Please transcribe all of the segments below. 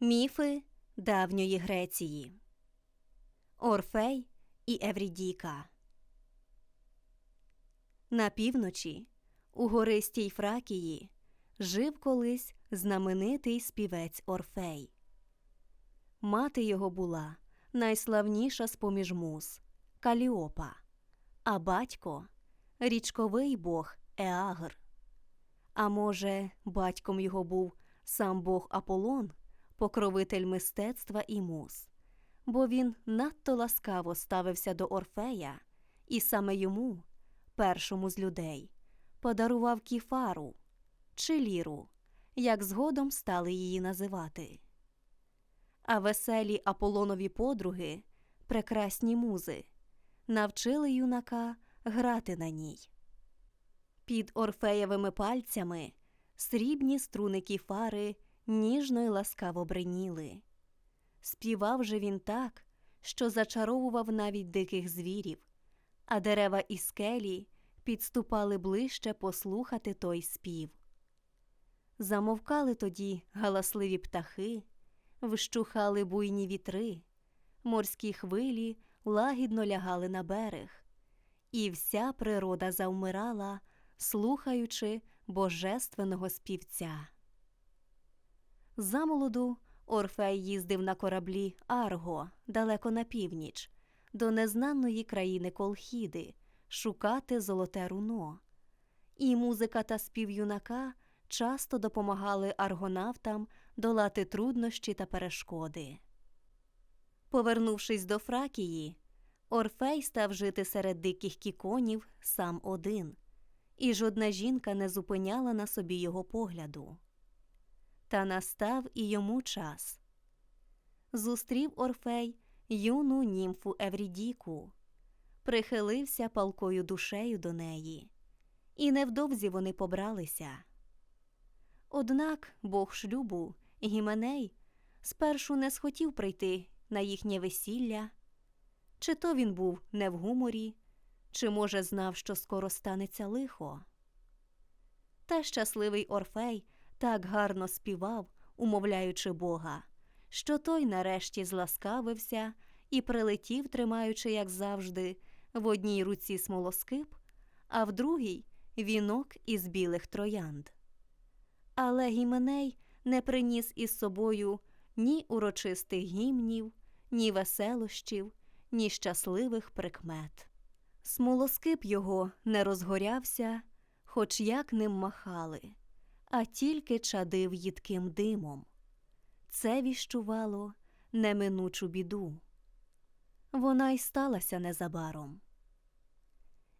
Міфи давньої Греції Орфей і Еврідіка На півночі, у гористій Фракії, жив колись знаменитий співець Орфей. Мати його була найславніша з поміж муз Каліопа, а батько річковий бог Еагр. А може, батьком його був сам бог Аполлон, покровитель мистецтва і муз, бо він надто ласкаво ставився до Орфея, і саме йому, першому з людей, подарував кіфару чи ліру, як згодом стали її називати. А веселі Аполлонові подруги, прекрасні музи, навчили юнака грати на ній. Під Орфеєвими пальцями срібні струни кіфари ніжно й ласкаво бриніли. Співав же він так, що зачаровував навіть диких звірів, а дерева і скелі підступали ближче послухати той спів. Замовкали тоді галасливі птахи, вщухали буйні вітри, морські хвилі лагідно лягали на берег, і вся природа завмирала, слухаючи божественного співця. Замолоду Орфей їздив на кораблі Арго далеко на північ, до незнаної країни Колхіди, шукати золоте руно. І музика та спів юнака часто допомагали аргонавтам долати труднощі та перешкоди. Повернувшись до Фракії, Орфей став жити серед диких кіконів сам один, і жодна жінка не зупиняла на собі його погляду. Та настав і йому час. Зустрів Орфей юну німфу Еврідіку, прихилився палкою душею до неї, і невдовзі вони побралися. Однак бог шлюбу Гіменей спершу не схотів прийти на їхнє весілля, чи то він був не в гуморі, чи, може, знав, що скоро станеться лихо. Та щасливий Орфей так гарно співав, умовляючи Бога, що той нарешті зласкавився і прилетів, тримаючи, як завжди, в одній руці смолоскип, а в другій вінок із білих троянд. Але Гіменей не приніс із собою ні урочистих гімнів, ні веселощів, ні щасливих прикмет. Смолоскип його не розгорявся, хоч як ним махали, а тільки чадив їдким димом. Це віщувало неминучу біду. Вона й сталася незабаром.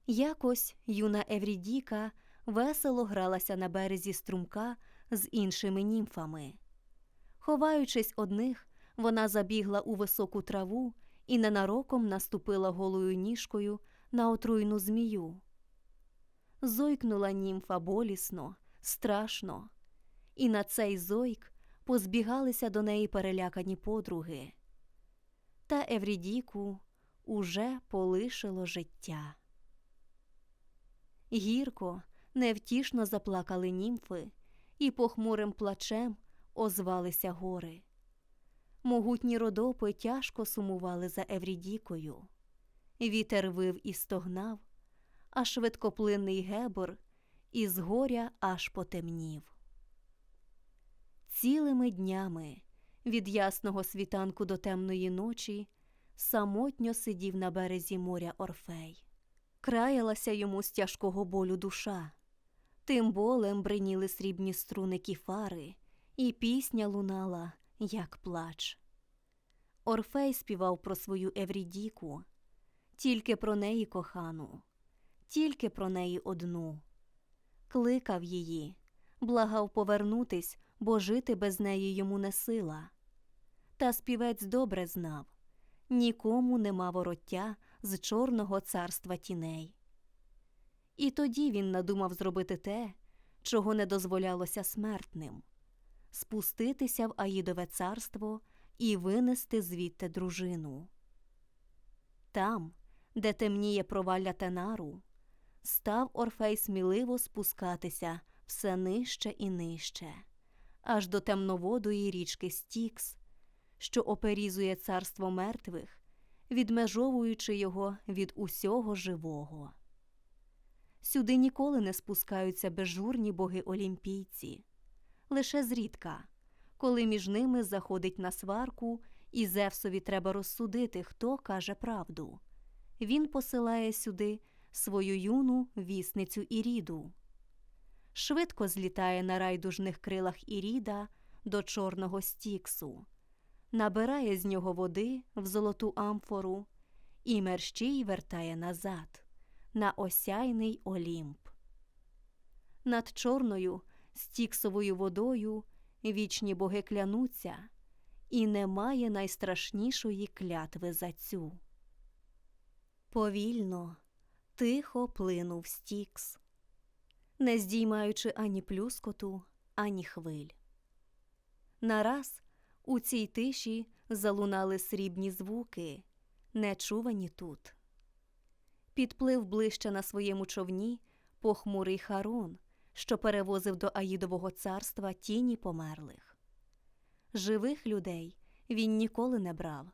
Якось юна Еврідіка весело гралася на березі струмка з іншими німфами. Ховаючись одних, вона забігла у високу траву і ненароком наступила голою ніжкою на отруйну змію. Зойкнула німфа болісно, страшно, і на цей зойк позбігалися до неї перелякані подруги. Та Еврідіку уже полишило життя. Гірко, невтішно заплакали німфи, і похмурим плачем озвалися гори. Могутні родопи тяжко сумували за Еврідікою. Вітер вив і стогнав, а швидкоплинний гебор із горя аж потемнів. Цілими днями від ясного світанку до темної ночі самотньо сидів на березі моря Орфей. Краялася йому з тяжкого болю душа. Тим болем бриніли срібні струни кіфари, і пісня лунала, як плач. Орфей співав про свою Еврідіку, тільки про неї кохану, тільки про неї одну. Кликав її, благав повернутись, бо жити без неї йому не сила. Та співець добре знав нікому нема вороття з чорного царства тіней. І тоді він надумав зробити те, чого не дозволялося смертним спуститися в Аїдове царство і винести звідти дружину. Там, де темніє провалля Тенару, став Орфей сміливо спускатися все нижче і нижче, аж до темноводої річки Стікс, що оперізує царство мертвих, відмежовуючи його від усього живого. Сюди ніколи не спускаються безжурні боги олімпійці, лише зрідка, коли між ними заходить на сварку, і Зевсові треба розсудити, хто каже правду. Він посилає сюди свою юну вісницю Іріду. Швидко злітає на райдужних крилах Іріда до чорного стіксу, набирає з нього води в золоту амфору і мерщій вертає назад на осяйний Олімп. Над чорною стіксовою водою вічні боги клянуться, і немає найстрашнішої клятви за цю. Повільно, тихо плинув стікс, не здіймаючи ані плюскоту, ані хвиль. Нараз у цій тиші залунали срібні звуки, нечувані тут. Підплив ближче на своєму човні похмурий Харон, що перевозив до Аїдового царства тіні померлих. Живих людей він ніколи не брав,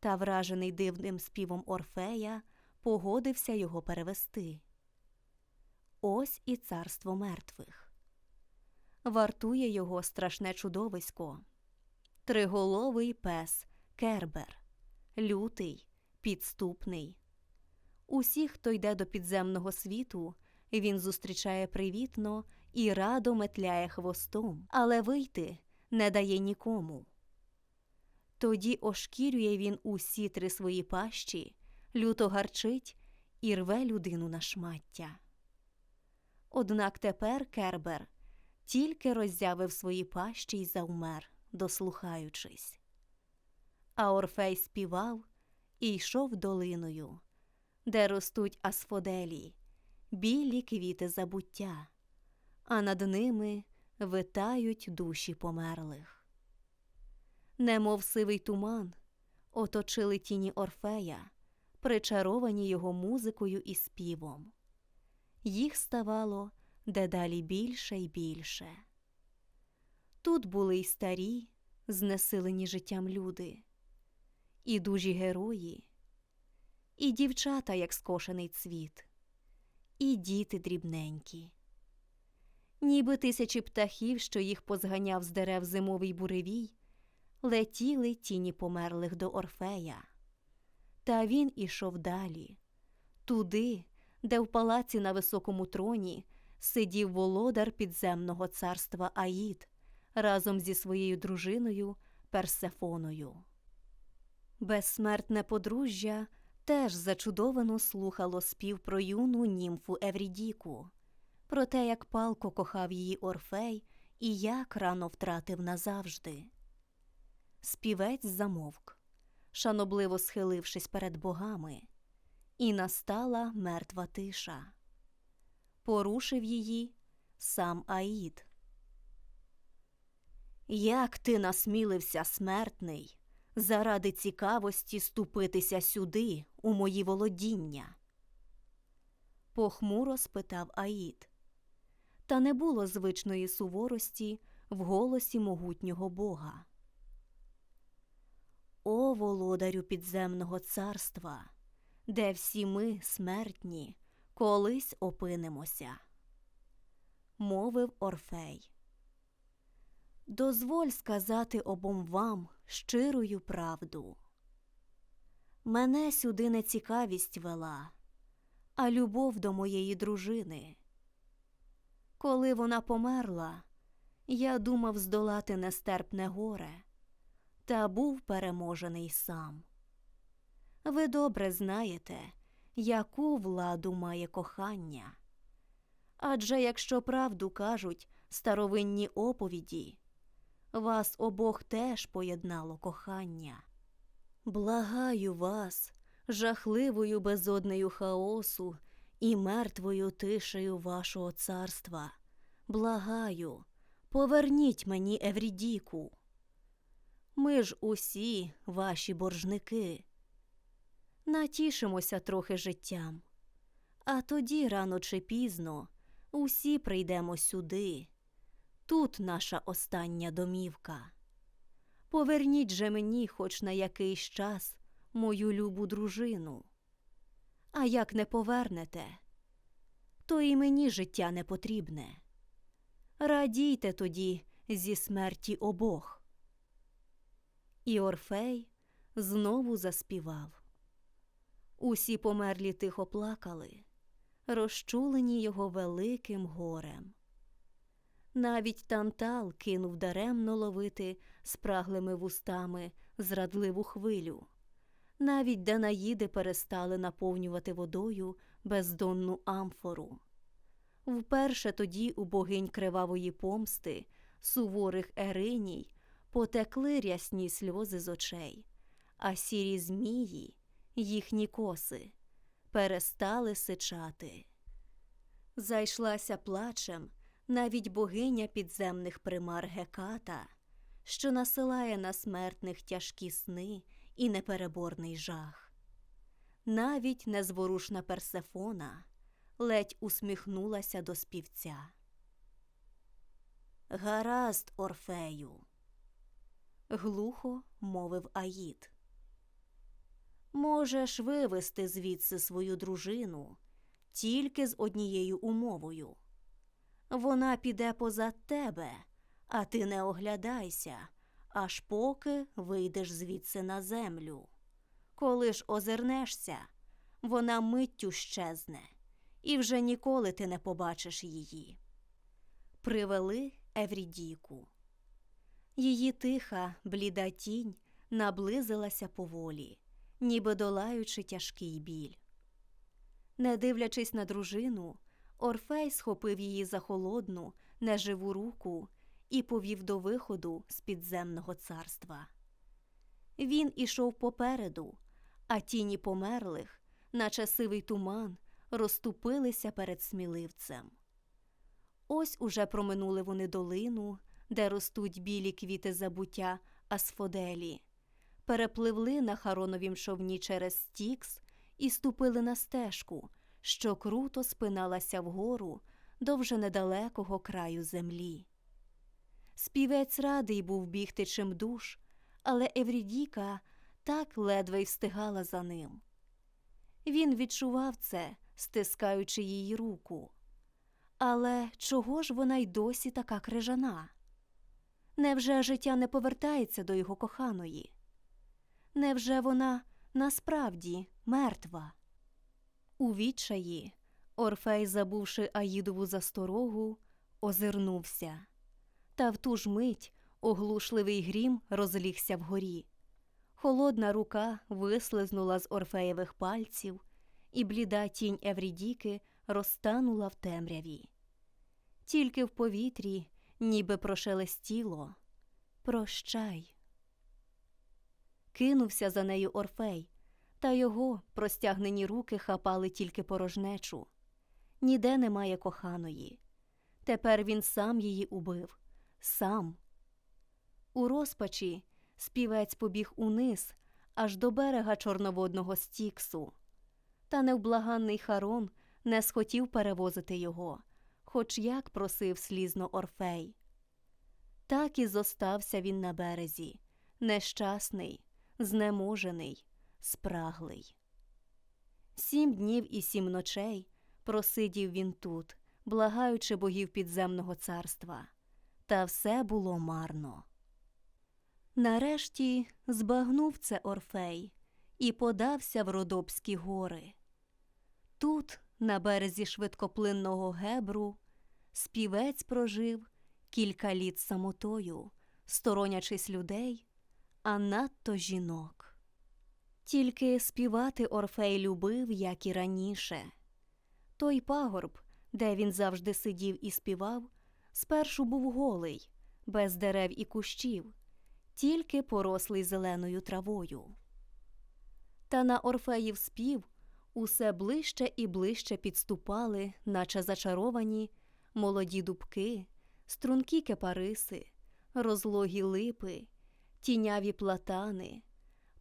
та, вражений дивним співом Орфея, погодився його перевести. Ось і царство мертвих. Вартує його страшне чудовисько, триголовий пес Кербер, лютий, підступний. Усіх, хто йде до підземного світу, він зустрічає привітно і радо метляє хвостом, але вийти не дає нікому. Тоді ошкірює він усі три свої пащі, люто гарчить і рве людину на шмаття. Однак тепер Кербер тільки роззявив свої пащі й завмер, дослухаючись. А Орфей співав і йшов долиною, де ростуть асфоделі, білі квіти забуття, а над ними витають душі померлих. Немов сивий туман, оточили тіні Орфея, причаровані його музикою і співом. Їх ставало дедалі більше й більше. Тут були й старі, знесилені життям люди, і дужі герої, і дівчата, як скошений цвіт, і діти дрібненькі. Ніби тисячі птахів, що їх позганяв з дерев зимовий буревій, летіли тіні померлих до Орфея. Та він ішов далі, туди, де в палаці на високому троні сидів володар підземного царства Аїд разом зі своєю дружиною Персефоною. Безсмертне подружжя теж зачудовано слухало спів про юну німфу Еврідіку, про те, як палко кохав її Орфей і як рано втратив назавжди. Співець замовк, шанобливо схилившись перед богами, і настала мертва тиша. Порушив її сам Аїд. Як ти насмілився, смертний, заради цікавості ступитися сюди, у мої володіння? Похмуро спитав Аїд. Та не було звичної суворості в голосі могутнього бога. О, володарю підземного царства, де всі ми, смертні, колись опинимося, мовив Орфей. Дозволь сказати обом вам щирою правду. Мене сюди не цікавість вела, а любов до моєї дружини. Коли вона померла, я думав здолати нестерпне горе, та був переможений сам. Ви добре знаєте, яку владу має кохання. Адже якщо правду кажуть старовинні оповіді, вас обох теж поєднало кохання. Благаю вас, жахливою безоднею хаосу і мертвою тишею вашого царства. Благаю, поверніть мені Еврідіку. Ми ж усі ваші боржники. Натішимося трохи життям, а тоді рано чи пізно усі прийдемо сюди, Тут наша остання домівка. Поверніть же мені хоч на якийсь час мою любу дружину. А як не повернете, то і мені життя не потрібне. Радійте тоді зі смерті обох. І Орфей знову заспівав. Усі померлі тихо плакали, розчулені його великим горем. Навіть тантал кинув даремно ловити спраглими вустами зрадливу хвилю. Навіть Данаїди перестали наповнювати водою бездонну амфору. Вперше тоді у богинь кривавої помсти, суворих ериній, потекли рясні сльози з очей, а сірі змії, їхні коси, перестали сичати. Зайшлася плачем навіть богиня підземних примар Геката, що насилає на смертних тяжкі сни і непереборний жах. Навіть незворушна Персефона ледь усміхнулася до співця. Гаразд, Орфею, глухо мовив Аїд. Можеш вивести звідси свою дружину тільки з однією умовою. Вона піде позад тебе, а ти не оглядайся, аж поки вийдеш звідси на землю. Коли ж озирнешся, вона миттю щезне, і вже ніколи ти не побачиш її. Привели Еврідіку. Її тиха, бліда тінь наблизилася поволі, ніби долаючи тяжкий біль. Не дивлячись на дружину, Орфей схопив її за холодну, неживу руку і повів до виходу з підземного царства. Він ішов попереду, а тіні померлих, наче сивий туман, розступилися перед сміливцем. Ось уже проминули вони долину, де ростуть білі квіти забуття Асфоделі, перепливли на хароновім човні через Стікс і ступили на стежку, що круто спиналася вгору до вже недалекого краю землі. Співець радий був бігти чимдуж, але Еврідіка так ледве й встигала за ним. Він відчував це, стискаючи її руку. Але чого ж вона й досі така крижана? Невже життя не повертається до його коханої? Невже вона насправді мертва? У відчаї Орфей, забувши Аїдову засторогу, озирнувся. Та в ту ж мить оглушливий грім розлігся вгорі. Холодна рука вислизнула з Орфеєвих пальців, і бліда тінь Еврідіки розтанула в темряві. Тільки в повітрі, ніби прошелестіло Прощай. Кинувся за нею Орфей, та його простягнені руки хапали тільки порожнечу. Ніде немає коханої. Тепер він сам її убив, сам. У розпачі співець побіг униз, аж до берега чорноводного стіксу. Та невблаганний Харон не схотів перевозити його, хоч як просив слізно Орфей. Так і зостався він на березі, нещасний, знеможений, спраглий. Сім днів і сім ночей просидів він тут, благаючи богів підземного царства, та все було марно. Нарешті збагнув це Орфей і подався в Родопські гори. Тут, на березі швидкоплинного гебру, співець прожив кілька літ самотою, сторонячись людей, а надто жінок. Тільки співати Орфей любив, як і раніше. Той пагорб, де він завжди сидів і співав, спершу був голий, без дерев і кущів, тільки порослий зеленою травою. Та на Орфеїв спів усе ближче і ближче підступали, наче зачаровані, молоді дубки, стрункі кепариси, розлогі липи, тіняві платани,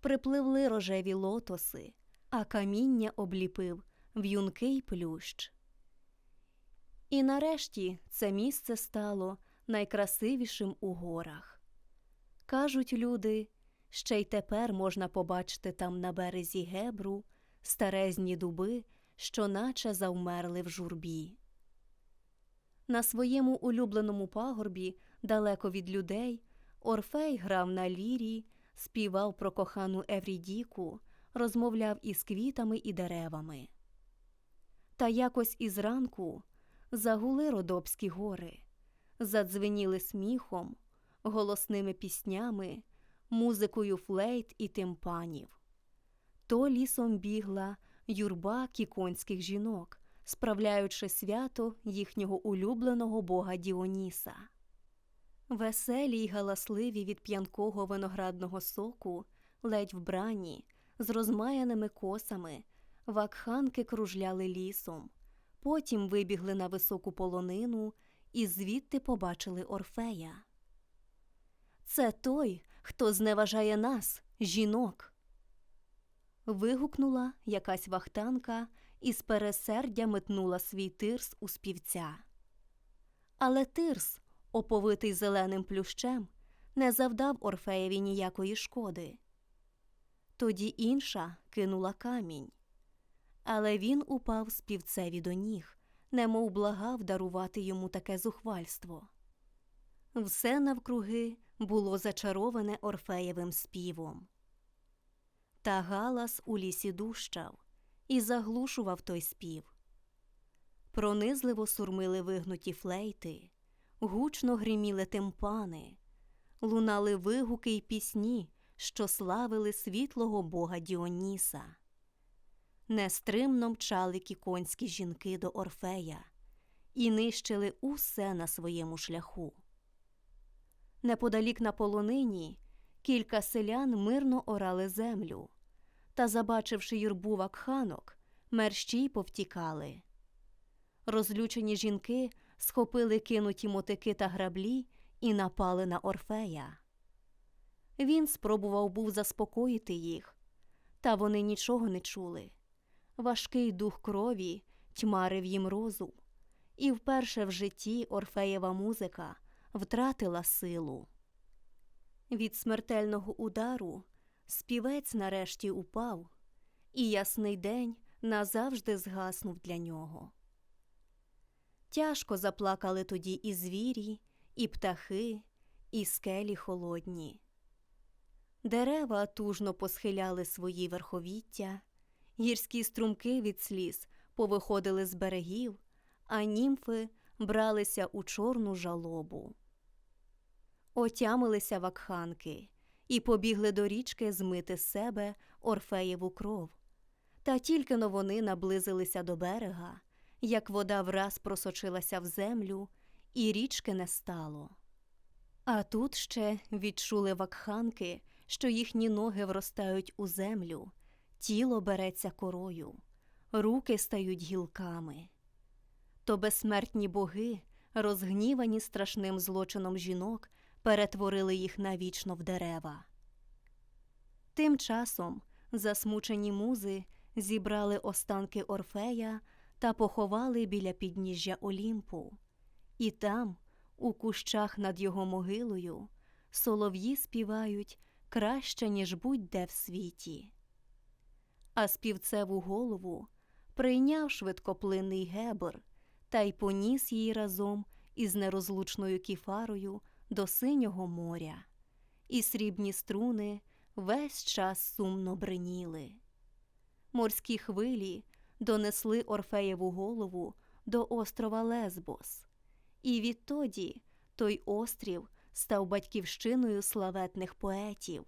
припливли рожеві лотоси, а каміння обліпив в'юнкий плющ. І нарешті це місце стало найкрасивішим у горах. Кажуть люди, ще й тепер можна побачити там на березі гебру старезні дуби, що наче завмерли в журбі. На своєму улюбленому пагорбі, далеко від людей, Орфей грав на лірі, співав про кохану Еврідіку, розмовляв із квітами і деревами. Та якось із ранку загули Родопські гори, задзвеніли сміхом, голосними піснями, музикою флейт і тимпанів. То лісом бігла юрба кіконських жінок, справляючи свято їхнього улюбленого бога Діоніса. Веселі й галасливі від п'янкого виноградного соку, ледь вбрані, з розмаяними косами, вакханки кружляли лісом, потім вибігли на високу полонину і звідти побачили Орфея. Це той, хто зневажає нас, жінок. Вигукнула якась вахтанка і з пересердя метнула свій тирс у співця. Але тирс, оповитий зеленим плющем, не завдав Орфеєві ніякої шкоди. Тоді інша кинула камінь. Але він упав співцеві до ніг, немов благав дарувати йому таке зухвальство. Все навкруги було зачароване Орфеєвим співом. Та галас у лісі дущав і заглушував той спів. Пронизливо сурмили вигнуті флейти, гучно гриміли тимпани, лунали вигуки й пісні, що славили світлого бога Діоніса. Нестримно мчали кіконські жінки до Орфея і нищили усе на своєму шляху. Неподалік на полонині кілька селян мирно орали землю, та, забачивши юрбу вакханок, мерщій повтікали. Розлючені жінки схопили кинуті мотики та граблі і напали на Орфея. Він спробував був заспокоїти їх, та вони нічого не чули. Важкий дух крові тьмарив їм розум, і вперше в житті Орфеєва музика втратила силу. Від смертельного удару співець нарешті упав, і ясний день назавжди згаснув для нього. Тяжко заплакали тоді і звірі, і птахи, і скелі холодні. Дерева тужно посхиляли свої верховіття, гірські струмки від сліз повиходили з берегів, а німфи бралися у чорну жалобу. Отямилися вакханки і побігли до річки змити з себе Орфеєву кров. Та тільки но вони наблизилися до берега, як вода враз просочилася в землю, і річки не стало. А тут ще відчули вакханки, що їхні ноги вростають у землю, тіло береться корою, руки стають гілками. То безсмертні боги, розгнівані страшним злочином жінок, перетворили їх навічно в дерева. Тим часом засмучені музи зібрали останки Орфея та поховали біля підніжжя Олімпу, і там, у кущах над його могилою, солов'ї співають краще, ніж будь-де в світі. А співцеву голову прийняв швидкоплинний гебр та й поніс її разом із нерозлучною кіфарою до синього моря, і срібні струни весь час сумно бриніли. Морські хвилі донесли Орфеєву голову до острова Лесбос, і відтоді той острів став батьківщиною славетних поетів,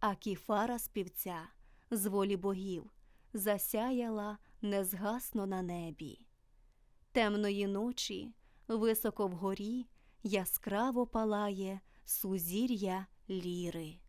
а кіфара співця з волі богів засяяла незгасно на небі. Темної ночі, високо вгорі, яскраво палає сузір'я ліри.